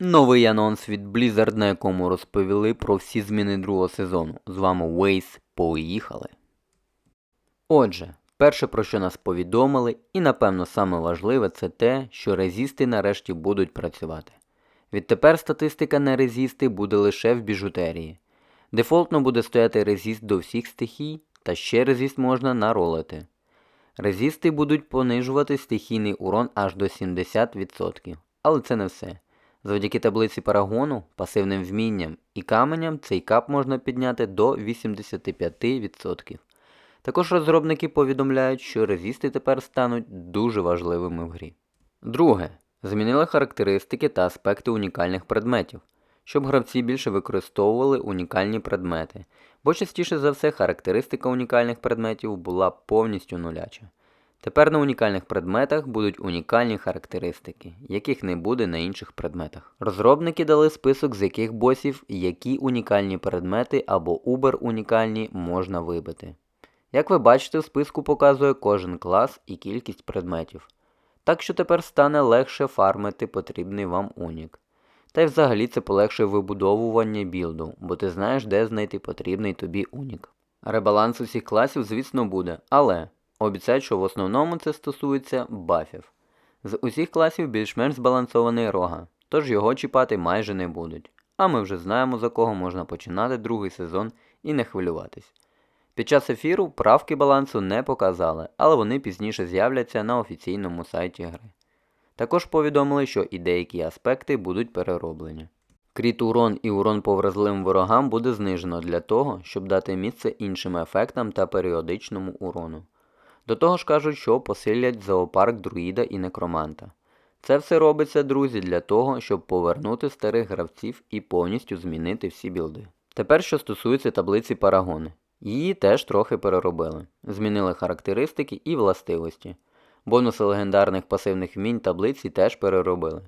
Новий анонс від Blizzard, на якому розповіли про всі зміни другого сезону. З вами Waze. Поїхали. Отже, перше про що нас повідомили, і напевно саме важливе, це те, що резісти нарешті будуть працювати. Відтепер статистика на резісти буде лише в біжутерії. Дефолтно буде стояти резіст до всіх стихій, та ще резіст можна наролити. Резісти будуть понижувати стихійний урон аж до 70%. Але це не все. Завдяки таблиці парагону, пасивним вмінням і каменям цей кап можна підняти до 85%. Також розробники повідомляють, що резісти тепер стануть дуже важливими в грі. Друге. Змінили характеристики та аспекти унікальних предметів, щоб гравці більше використовували унікальні предмети, бо частіше за все характеристика унікальних предметів була повністю нуляча. Тепер на унікальних предметах будуть унікальні характеристики, яких не буде на інших предметах. Розробники дали список з яких босів які унікальні предмети або убер унікальні можна вибити. Як ви бачите, в списку показує кожен клас і кількість предметів. Так що тепер стане легше фармити потрібний вам унік. Та й взагалі це полегшує вибудовування білду, бо ти знаєш, де знайти потрібний тобі унік. Ребаланс усіх класів, звісно, буде, але обіцяють, що в основному це стосується бафів. З усіх класів більш-менш збалансований рога, тож його чіпати майже не будуть. А ми вже знаємо, за кого можна починати другий сезон і не хвилюватись. Під час ефіру правки балансу не показали, але вони пізніше з'являться на офіційному сайті гри. Також повідомили, що і деякі аспекти будуть перероблені. Кріт урон і урон по вразливим ворогам буде знижено для того, щоб дати місце іншим ефектам та періодичному урону. До того ж кажуть, що посилять зоопарк друїда і некроманта. Це все робиться, друзі, для того, щоб повернути старих гравців і повністю змінити всі білди. Тепер, що стосується таблиці парагони. Її теж трохи переробили, змінили характеристики і властивості. Бонуси легендарних пасивних вмінь таблиці теж переробили.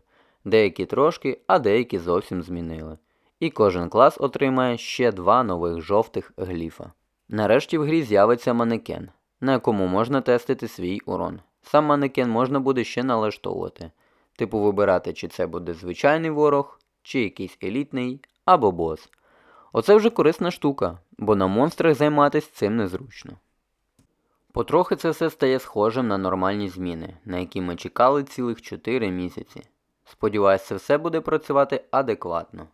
Деякі трошки, а деякі зовсім змінили. І кожен клас отримає ще два нових жовтих гліфа. Нарешті в грі з'явиться манекен, на якому можна тестити свій урон. Сам манекен можна буде ще налаштовувати, типу вибирати, чи це буде звичайний ворог, чи якийсь елітний, або бос. Оце вже корисна штука, бо на монстрах займатися цим незручно. Потрохи це все стає схожим на нормальні зміни, на які ми чекали цілих 4 місяці. Сподіваюсь, це все буде працювати адекватно.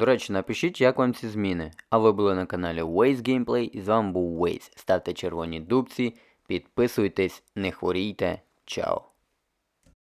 До речі, напишіть, як вам ці зміни. А ви були на каналі Waze Gameplay і з вами був Waze. Ставте червоні дубці, підписуйтесь, не хворійте. Чао!